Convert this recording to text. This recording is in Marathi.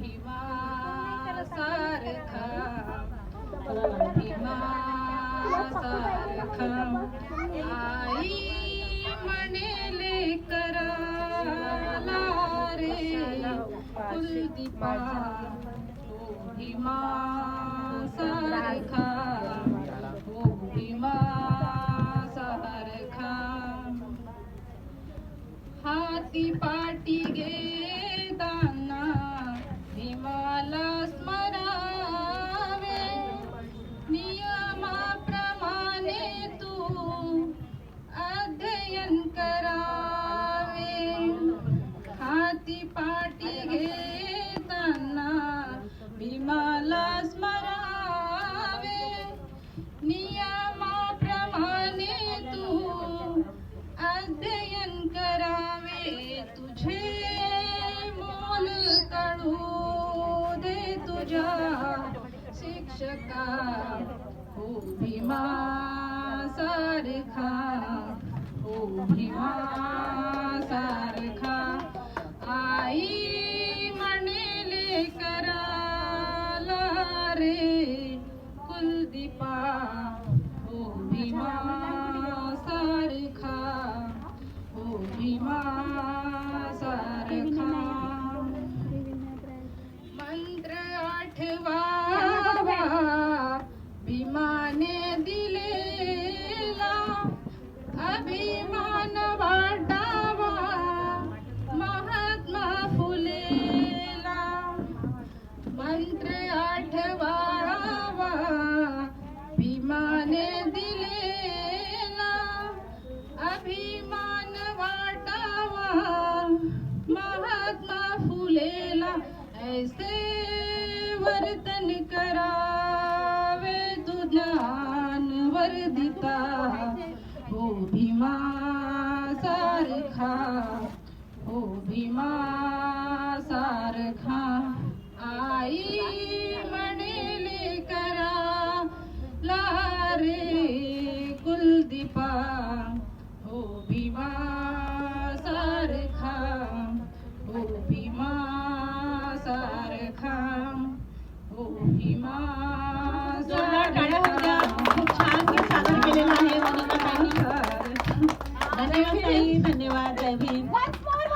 अभिमान सारखा अभिमान सारखा. आई म्हणेले कराला रे कुलदीपा अभिमान सारखा. अभिमान सारखा. हाती पाय शिक्षका हो भीमा सारखा हो भीमा सारखा ऐसे वर्तन करावे तू ज्ञान वर्दिता हो भीमा सारखा हो भीमा सारखा। Mom.